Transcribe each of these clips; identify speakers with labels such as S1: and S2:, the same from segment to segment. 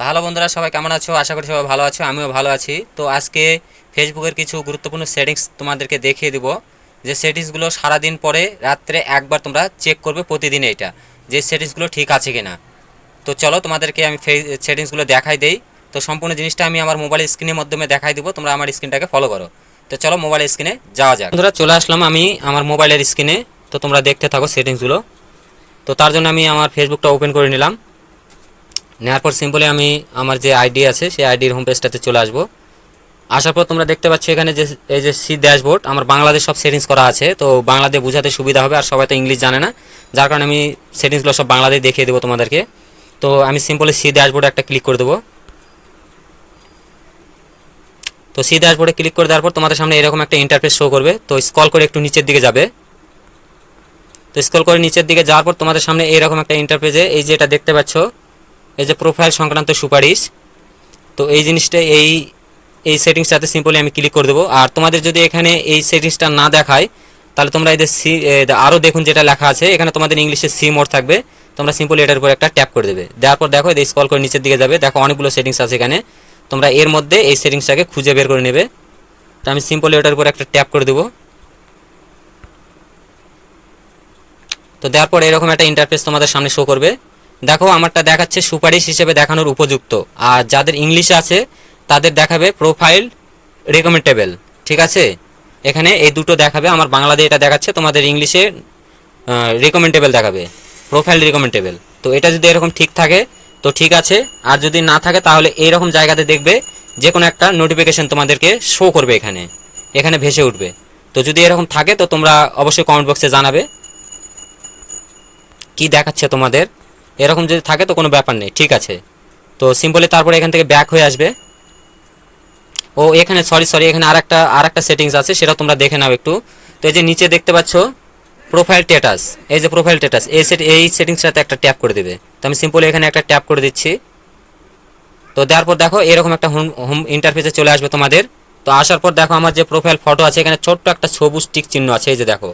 S1: তো হ্যালো বন্ধুরা, সবাই কেমন আছো? আশা করি সবাই ভালো আছো, আমিও ভালো আছি। তো আজকে ফেসবুকের কিছু গুরুত্বপূর্ণ সেটিংস তোমাদেরকে দেখিয়ে দিব। যে সেটিংসগুলো সারাদিন পরে রাত্রে একবার তোমরা চেক করবে প্রতিদিন এটা যে সেটিংসগুলো ঠিক আছে কিনা। তো চলো তোমাদেরকে আমি সেটিংসগুলো দেখাই দেই। তো সম্পূর্ণ জিনিসটা আমি আমার মোবাইল স্ক্রিনের মাধ্যমে দেখাই দিব, তোমরা আমার স্ক্রিনটাকে ফলো করো। তো চলো মোবাইল স্ক্রিনে যাওয়া যাক। বন্ধুরা, চলে আসলাম আমি আমার মোবাইলের স্ক্রিনে তো তোমরা দেখতে থাকো সেটিংসগুলো তো তার জন্য আমি আমার ফেসবুকটা ওপেন করে নিলাম। নেওয়ার পর সিম্পলি আমি আমার যে আইডি আছে, সেই আইডির হোম পেজটাতে চলে আসব। আসার পর তোমরা দেখতে পাচ্ছ এখানে যে, এই যে সি ড্যাশবোর্ড আমার বাংলাদেশ সব সেটিংস করা আছে, তো বাংলাদেশ বোঝাতে সুবিধা হবে, আর সবাই তো ইংলিশ জানে না। যার কারণে আমি সেটিংসগুলো সব বাংলাদেশ দেখিয়ে দেবো তোমাদেরকে। তো আমি সিম্পলি সি ড্যাশবোর্ডে একটা ক্লিক করে দেবো। তো সি ড্যাশবোর্ডে ক্লিক করে দেওয়ার পর তোমাদের সামনে এরকম একটা ইন্টারফেস শো করবে। তো স্কল করে একটু নিচের দিকে যাবে। তো স্কল করে নিচের দিকে যাওয়ার পর তোমাদের সামনে এরকম একটা ইন্টারফেসে এই যে এটা দেখতে পাচ্ছ এই যে প্রোফাইল সংক্রান্ত সুপারিশ, তো এই জিনিসটা এই এই সেটিংসটাতে সিম্পলি আমি ক্লিক করে দেবো। আর তোমাদের যদি এখানে এই সেটিংসটা না দেখায়, তাহলে তোমরা এদের সি আরও দেখুন যেটা লেখা আছে, এখানে তোমাদের ইংলিশে সি মোড থাকবে। তোমরা সিম্পলি এটার উপর একটা ট্যাপ করে দেবে। দেওয়ার পর দেখো, এই স্কল করে নিচের দিকে যাবে। দেখো, অনেকগুলো সেটিংস আছে এখানে। তোমরা এর মধ্যে এই সেটিংসটাকে খুঁজে বের করে নেবে। তো আমি সিম্পলি ওটার উপর একটা ট্যাপ করে দেবো। তো দেওয়ার পর এরকম একটা ইন্টারফেস তোমাদের সামনে শো করবে। দেখো, আমারটা দেখাচ্ছে সুপারিশ হিসেবে দেখানোর উপযুক্ত। আর যাদের ইংলিশে আছে, তাদের দেখাবে প্রোফাইল রেকমেন্ডেবল, ঠিক আছে? এখানে এই দুটো দেখাবে, আমার বাংলাতে এটা দেখাচ্ছে, তোমাদের ইংলিশে রেকমেন্ডেবল দেখাবে, প্রোফাইল রেকমেন্ডেবল। তো এটা যদি এরকম ঠিক থাকে, তো ঠিক আছে। আর যদি না থাকে, তাহলে এইরকম জায়গাতে দেখবে যে কোনো একটা নোটিফিকেশন তোমাদেরকে শো করবে এখানে এখানে ভেসে উঠবে। তো যদি এরকম থাকে, তো তোমরা অবশ্যই কমেন্ট বক্সে জানাবে। কি দেখাচ্ছে তোমাদের? এরকম যদি থাকে তো কোনো ব্যাপার নেই, ঠিক আছে। তো সিম্পলি তারপরে এখান থেকে ব্যাক হয়ে আসবে। ও এখানে সরি সরি এখানে আর একটা আর একটা সেটিংস আছে, সেটা তোমরা দেখে নাও একটু। তো এই যে নিচে দেখতে পাচ্ছ প্রোফাইল স্ট্যাটাস এই যে প্রোফাইল স্ট্যাটাস এই সেট এই সেটিংসটাতে একটা ট্যাপ করে দেবে। তো আমি সিম্পলি এখানে একটা ট্যাপ করে দিচ্ছি। তো দেওয়ার পর দেখো, এরকম একটা হোম হোম ইন্টারফেসে চলে আসবে তোমাদের। তো আসার পর দেখো আমার যে প্রোফাইল ফটো আছে, এখানে ছোট্ট একটা সবুজ টিক চিহ্ন আছে, এই যে দেখো।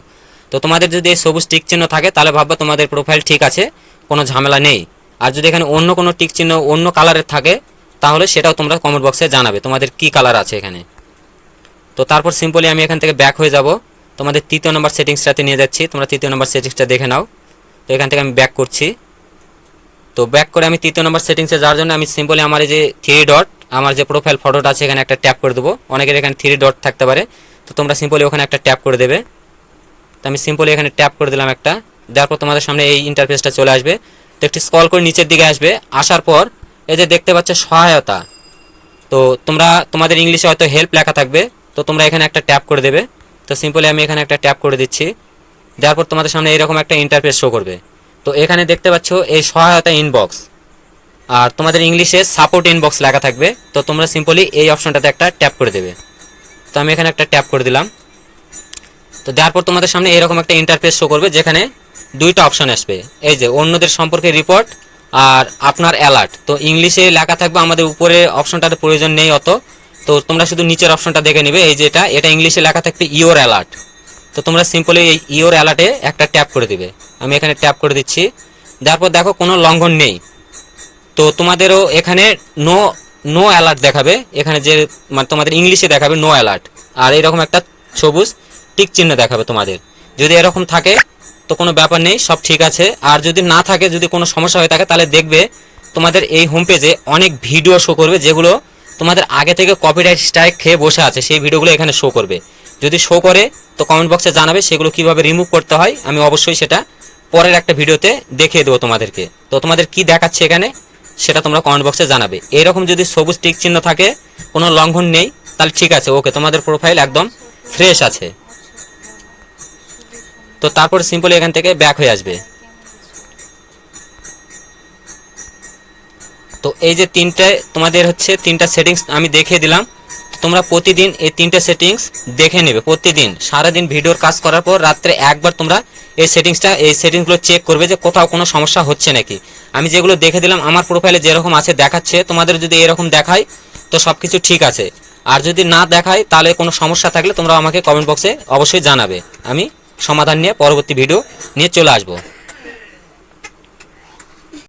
S1: তো তোমাদের যদি এই সবুজ টিক চিহ্ন থাকে, তাহলে ভাববা তোমাদের প্রোফাইল ঠিক আছে। কোনো ঝামেলা নেই। আর যদি এখানে অন্য কোনো টিক চিহ্ন অন্য কালারের থাকে, তাহলে সেটাও তোমরা কমেন্ট বক্সে জানাবে, তোমাদের কি কালার আছে এখানে। তো তারপর সিম্পলি আমি এখান থেকে ব্যাক হয়ে যাব। তোমাদের তৃতীয় নম্বর সেটিংসটাতে নিয়ে যাচ্ছি, তোমরা তৃতীয় নম্বর সেটিংসটা দেখে নাও। তো এখান থেকে আমি ব্যাক করছি। তো ব্যাক করে আমি তৃতীয় নম্বর সেটিংসে যাওয়ার জন্য আমি সিম্পলি আমার যে থ্রি ডট আমার যে প্রোফাইল ফটোটা আছে, এখানে একটা ট্যাপ করে দেবো। অনেকের এখানে থ্রি ডট থাকতে পারে। তো তোমরা সিম্পলি ওখানে একটা ট্যাপ করে দেবে। তো আমি সিম্পলি এখানে ট্যাপ করে দিলাম একটা। দেওয়ার পর তোমাদের সামনে এই ইন্টারফেসটা চলে আসবে। তো একটি স্কল করে নিচের দিকে আসবে। আসার পর এই যে দেখতে পাচ্ছ সহায়তা। তো তোমরা, তোমাদের ইংলিশে হয়তো হেল্প লেখা থাকবে। তো তোমরা এখানে একটা ট্যাপ করে দেবে। তো সিম্পলি আমি এখানে একটা ট্যাপ করে দিচ্ছি। দেওয়ার পর তোমাদের সামনে এরকম একটা ইন্টারফেস শো করবে। তো এখানে দেখতে পাচ্ছ এই সহায়তা ইনবক্স আর তোমাদের ইংলিশে সাপোর্ট ইনবক্স লেখা থাকবে। তো তোমরা সিম্পলি এই অপশনটাতে একটা ট্যাপ করে দেবে। তো আমি এখানে একটা ট্যাপ করে দিলাম। তো দেওয়ার পর তোমাদের সামনে এরকম একটা ইন্টারফেস শো করবে, যেখানে দুইটা অপশন আসবে। এই যে অন্যদের সম্পর্কে রিপোর্ট আর আপনার অ্যালার্ট তো ইংলিশে লেখা থাকবে, আমাদের উপরে অপশনটার প্রয়োজন নেই অত। তো তোমরা শুধু নিচের অপশনটা দেখে নেবে, এই যেটা, এটা ইংলিশে লেখা থাকবে ইওর অ্যালার্ট তো তোমরা সিম্পলি এই ইওর অ্যালার্টে একটা ট্যাপ করে দিবে। আমি এখানে ট্যাপ করে দিচ্ছি। তারপর দেখো, কোনো লঙ্ঘন নেই। তো তোমাদেরও এখানে নো নো অ্যালার্ট দেখাবে। এখানে যে মানে তোমাদের ইংলিশে দেখাবে নো অ্যালার্ট আর এরকম একটা সবুজ টিক চিহ্ন দেখাবে তোমাদের। যদি এরকম থাকে, তো কোনো ব্যাপার নেই, সব ঠিক আছে। আর যদি না থাকে, যদি কোনো সমস্যা হয়ে থাকে, তাহলে দেখবে তোমাদের এই হোম পেজে অনেক ভিডিও শো করবে, যেগুলো তোমাদের আগে থেকে কপিরাইট স্ট্রাইক খেয়ে বসে আছে। সেই ভিডিওগুলো এখানে শো করবে। যদি শো করে, তো কমেন্ট বক্সে জানাবে সেগুলো কীভাবে রিমুভ করতে হয়। আমি অবশ্যই সেটা পরের একটা ভিডিওতে দেখিয়ে দেবো তোমাদেরকে। তো তোমাদের কি দেখাচ্ছে এখানে, সেটা তোমরা কমেন্ট বক্সে জানাবে। এরকম যদি সবুজ টিক চিহ্ন থাকে, কোনো লঙ্ঘন নেই, তাহলে ঠিক আছে ওকে তোমাদের প্রোফাইল একদম ফ্রেশ আছে। তো তারপর সিম্পলি এখান থেকে ব্যাক হয়ে আসবে। তো এই যে তিনটে, তোমাদের হচ্ছে তিনটা সেটিংস আমি দেখিয়ে দিলাম। তোমরা প্রতিদিন এই তিনটে সেটিংস দেখে নেবে, প্রতিদিন। সারাদিন ভিডিওর কাজ করার পর রাত্রে একবার তোমরা এই সেটিংসটা এই সেটিংসগুলো চেক করবে যে কোথাও কোনো সমস্যা হচ্ছে নাকি। আমি যেগুলো দেখে দিলাম, আমার প্রোফাইলে যেরকম আছে দেখাচ্ছে, তোমাদের যদি এরকম দেখায়, তো সব কিছু ঠিক আছে। আর যদি না দেখায়, তাহলে কোনো সমস্যা থাকলে তোমরা আমাকে কমেন্ট বক্সে অবশ্যই জানাবে। আমি সমাধান নিয়ে পরবর্তী ভিডিও নিয়ে চলে আসব।